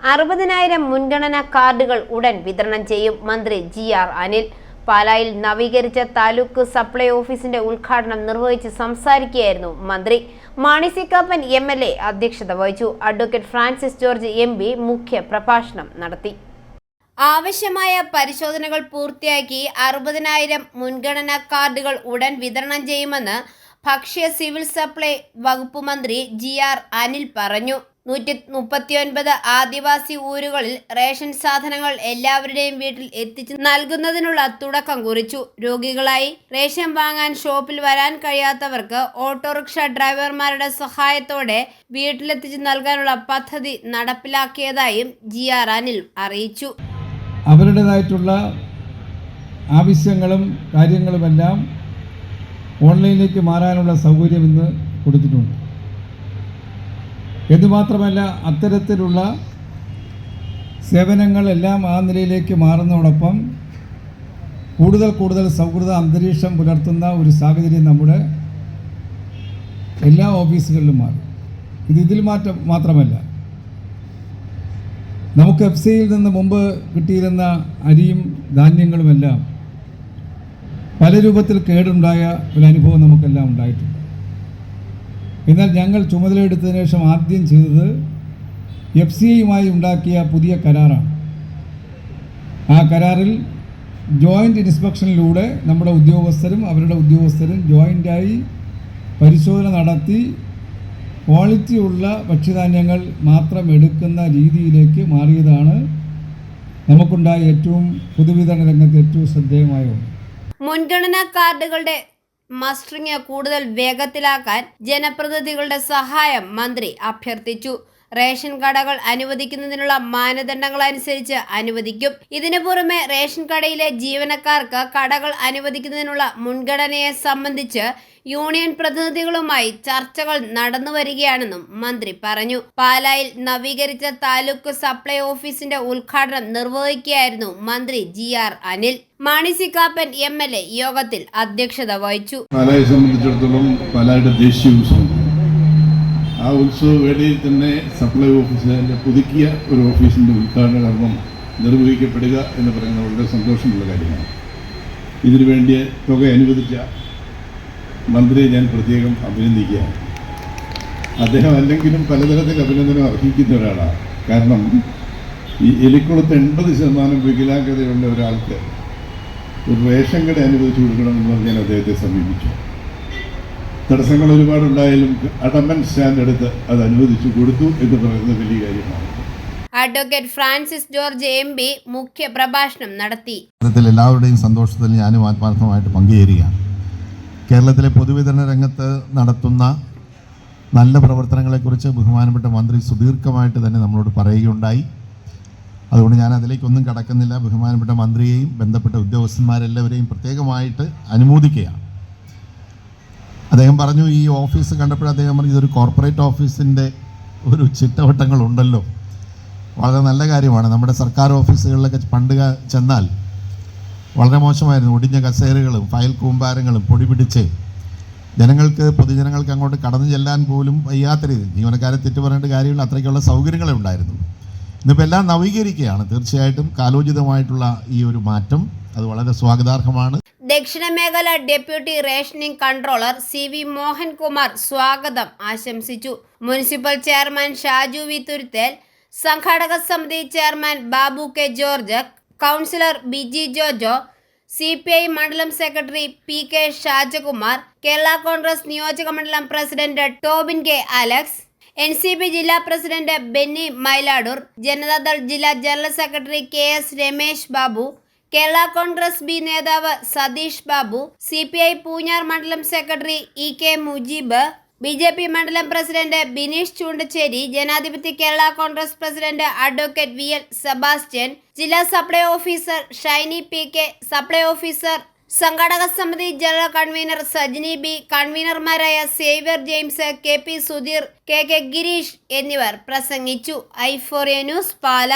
അറുപതിനായിരം മുൻഗണനാ കാർഡുകൾ ഉടൻ വിതരണം ചെയ്യും മന്ത്രി ജി ആർ അനിൽ. പാലായിൽ നവീകരിച്ച താലൂക്ക് സപ്ലൈ ഓഫീസിന്റെ ഉദ്ഘാടനം നിർവഹിച്ച് സംസാരിക്കുകയായിരുന്നു മന്ത്രി. Mani C Kappan M L A അധ്യക്ഷത വഹിച്ചു. Advocate Francis George M P മുഖ്യ പ്രഭാഷണം നടത്തി. ആവശ്യമായ പരിശോധനകൾ പൂർത്തിയാക്കി അറുപതിനായിരം മുൻഗണനാ കാർഡുകൾ ഉടൻ വിതരണം ചെയ്യുമെന്ന് ഭക്ഷ്യ സിവിൽ സപ്ലൈ വകുപ്പ് മന്ത്രി ജി ആർ അനിൽ പറഞ്ഞു. നൂറ്റി മുപ്പത്തിയൊൻപത് ആദിവാസി ഊരുകളിൽ റേഷൻ സാധനങ്ങൾ എല്ലാവരുടെയും വീട്ടിൽ എത്തിച്ചു നൽകുന്നതിനുള്ള തുടക്കം കുറിച്ചു. രോഗികളായി റേഷൻ വാങ്ങാൻ ഷോപ്പിൽ വരാൻ കഴിയാത്തവർക്ക് ഓട്ടോറിക്ഷ ഡ്രൈവർമാരുടെ സഹായത്തോടെ വീട്ടിലെത്തിച്ചു നൽകാനുള്ള പദ്ധതി നടപ്പിലാക്കിയതായും ജി ആർ അനിൽ അറിയിച്ചു. അവരുടേതായിട്ടുള്ള ആവശ്യങ്ങളും കാര്യങ്ങളുമെല്ലാം ഓൺലൈനിലേക്ക് മാറാനുള്ള സൗകര്യം ഇന്ന് കൊടുത്തിട്ടുണ്ട്. എന്തുമാത്രമല്ല അത്തരത്തിലുള്ള സേവനങ്ങളെല്ലാം ആ നിലയിലേക്ക് മാറുന്നതോടൊപ്പം കൂടുതൽ കൂടുതൽ സൗഹൃദ അന്തരീക്ഷം പുലർത്തുന്ന ഒരു സാഹചര്യം നമ്മുടെ എല്ലാ ഓഫീസുകളിലും മാറും. ഇത് ഇതിൽ മാറ്റം മാത്രമല്ല. നമുക്ക് എഫ് സിയിൽ നിന്ന് മുമ്പ് കിട്ടിയിരുന്ന അരിയും ധാന്യങ്ങളുമെല്ലാം പല രൂപത്തിൽ കേടുണ്ടായ ഒരു അനുഭവം നമുക്കെല്ലാം ഉണ്ടായിട്ടുണ്ട്. എന്നാൽ ഞങ്ങൾ ചുമതലയെടുത്തതിന് ശേഷം ആദ്യം ചെയ്തത് എഫ് സി ഐയുമായി ഉണ്ടാക്കിയ പുതിയ കരാറാണ്. ആ കരാറിൽ ജോയിന്റ് ഇൻസ്പെക്ഷനിലൂടെ നമ്മുടെ ഉദ്യോഗസ്ഥരും അവരുടെ ഉദ്യോഗസ്ഥരും ജോയിന്റായി പരിശോധന നടത്തി ക്വാളിറ്റിയുള്ള ഭക്ഷ്യധാന്യങ്ങൾ മാത്രം എടുക്കുന്ന രീതിയിലേക്ക് മാറിയതാണ് നമുക്കുണ്ടായ ഏറ്റവും പൊതുവിതരണ രംഗത്ത് ഏറ്റവും ശ്രദ്ധേയമായ ഒന്ന്. മുൻഗണനാ കാർഡുകളുടെ മസ്റ്ററിംഗ് കൂടുതൽ വേഗത്തിലാക്കാൻ ജനപ്രതിനിധികളുടെ സഹായം മന്ത്രി അഭ്യർത്ഥിച്ചു. റേഷൻ കടകൾ അനുവദിക്കുന്നതിനുള്ള മാനദണ്ഡങ്ങൾ അനുസരിച്ച് അനുവദിക്കും. ഇതിനു പുറമെ റേഷൻ കടയിലെ ജീവനക്കാർക്ക് കടകൾ അനുവദിക്കുന്നതിനുള്ള മുൻഗണനയെ സംബന്ധിച്ച് യൂണിയൻ പ്രതിനിധികളുമായി ചർച്ചകൾ നടന്നു വരികയാണെന്നും മന്ത്രി പറഞ്ഞു. പാലായിൽ നവീകരിച്ച താലൂക്ക് സപ്ലൈ ഓഫീസിന്റെ ഉദ്ഘാടനം നിർവഹിക്കുകയായിരുന്നു മന്ത്രി G R Anil. Mani C Kappan M L A യോഗത്തിൽ അധ്യക്ഷത വഹിച്ചു. പാലായെ സംബന്ധിച്ചിടത്തോളം പാലായുടെ ദേശീയ ഉത്സവം ആ ഉത്സവ വേളയിൽ തന്നെ സപ്ലൈ ഓഫീസിന്റെ പുതുക്കിയ ഒരു ഓഫീസിന്റെ ഉദ്ഘാടന കർമ്മം നിർവഹിക്കപ്പെടുക എന്ന് പറയുന്നത് വളരെ സന്തോഷമുള്ള കാര്യമാണ്. ഇതിനു വേണ്ടിയ തുക അനുവദിച്ച മന്ത്രിയെ ഞാൻ പ്രത്യേകം അഭിനന്ദിക്കുകയാണ്. അദ്ദേഹം അല്ലെങ്കിലും പലതരത്തിൽ അഭിനന്ദനം അർഹിക്കുന്ന ഒരാളാണ്. കാരണം ഈ എലിക്കുളത്ത് എൺപത് ശതമാനം വികലാംഗതയുള്ള ഒരാൾക്ക് ഒരു റേഷൻ കട അനുവദിച്ചു കൊടുക്കണമെന്ന് പറഞ്ഞ് ഞാൻ അദ്ദേഹത്തെ സമീപിച്ചു. തടസ്സങ്ങൾ ഒരുപാടുണ്ടായാലും അടമൻ സ്റ്റാൻഡ് എടുത്ത് അത് അനുവദിച്ചു കൊടുത്തു എന്ന് പറയുന്നത് വലിയ കാര്യമാണ്. Advocate Francis George M P മുഖ്യ പ്രഭാഷണം നടത്തി. കേരളത്തിൽ എല്ലാവരുടെയും സന്തോഷത്തിൽ ഞാനും ആത്മാർത്ഥമായിട്ട് പങ്കുചേരുകയാണ്. കേരളത്തിലെ പൊതുവിതരണ രംഗത്ത് നടത്തുന്ന നല്ല പ്രവർത്തനങ്ങളെക്കുറിച്ച് ബഹുമാനപ്പെട്ട മന്ത്രി സുദീർഘമായിട്ട് തന്നെ നമ്മളോട് പറയുകയുണ്ടായി. അതുകൊണ്ട് ഞാൻ അതിലേക്കൊന്നും കടക്കുന്നില്ല. ബഹുമാനപ്പെട്ട മന്ത്രിയെയും ബന്ധപ്പെട്ട ഉദ്യോഗസ്ഥന്മാരെല്ലാവരെയും പ്രത്യേകമായിട്ട് അനുമോദിക്കുകയാണ്. അദ്ദേഹം പറഞ്ഞു ഈ ഓഫീസ് കണ്ടപ്പോൾ അദ്ദേഹം പറഞ്ഞു ഇതൊരു കോർപ്പറേറ്റ് ഓഫീസിന്റെ ഒരു ചിട്ടവട്ടങ്ങളുണ്ടല്ലോ. വളരെ നല്ല കാര്യമാണ്. നമ്മുടെ സർക്കാർ ഓഫീസുകളിലൊക്കെ പണ്ട് ചെന്നാൽ വളരെ മോശമായിരുന്നു. ഒടിഞ്ഞ കസേരകളും ഫയൽ കൂമ്പാരങ്ങളും പൊടി പിടിച്ച് ജനങ്ങൾക്ക് പൊതുജനങ്ങൾക്ക് അങ്ങോട്ട് കടന്നു ചെല്ലാൻ പോലും വയ്യാത്ത രീതി ജീവനക്കാരെ തെറ്റു പറയേണ്ട കാര്യമില്ല അത്രയ്ക്കുള്ള സൗകര്യങ്ങളെ ഉണ്ടായിരുന്നു. ഇന്നിപ്പോൾ എല്ലാം നവീകരിക്കുകയാണ്. തീർച്ചയായിട്ടും കാലോചിതമായിട്ടുള്ള ഈ ഒരു മാറ്റം അത് വളരെ സ്വാഗതാർഹമാണ്. ദക്ഷിണ മേഖല deputy rationing controller C V Mohankumar സ്വാഗതം ആശംസിച്ചു. Municipal chairman Shaju V Thuruthel സംഘാടക സമിതി chairman Babu K George councillor Biji Jojo C P I മണ്ഡലം secretary P K Shajakumar Kerala Congress നിയോജക മണ്ഡലം president Tobin K Alex N C P ജില്ലാ president Benny Mayiladoor Janata Dal ജില്ലാ general secretary K S Ramesh Babu Kerala Congress B നേതാവ് Satheesh Babu C P I Poonjar മണ്ഡലം secretary E K Mujeeb B J P മണ്ഡലം president Bineesh Choondacherry ജനാധിപത്യ Kerala Congress president advocate V L Sebastian ജില്ലാ supply officer Shiny P K supply officer സംഘാടക സമിതി general convener Sajini B കൺവീനർമാരായ Xavier James K P Sudheer K K Gireesh എന്നിവർ പ്രസംഗിച്ചു. ഐ ഫോറിയ news പാല.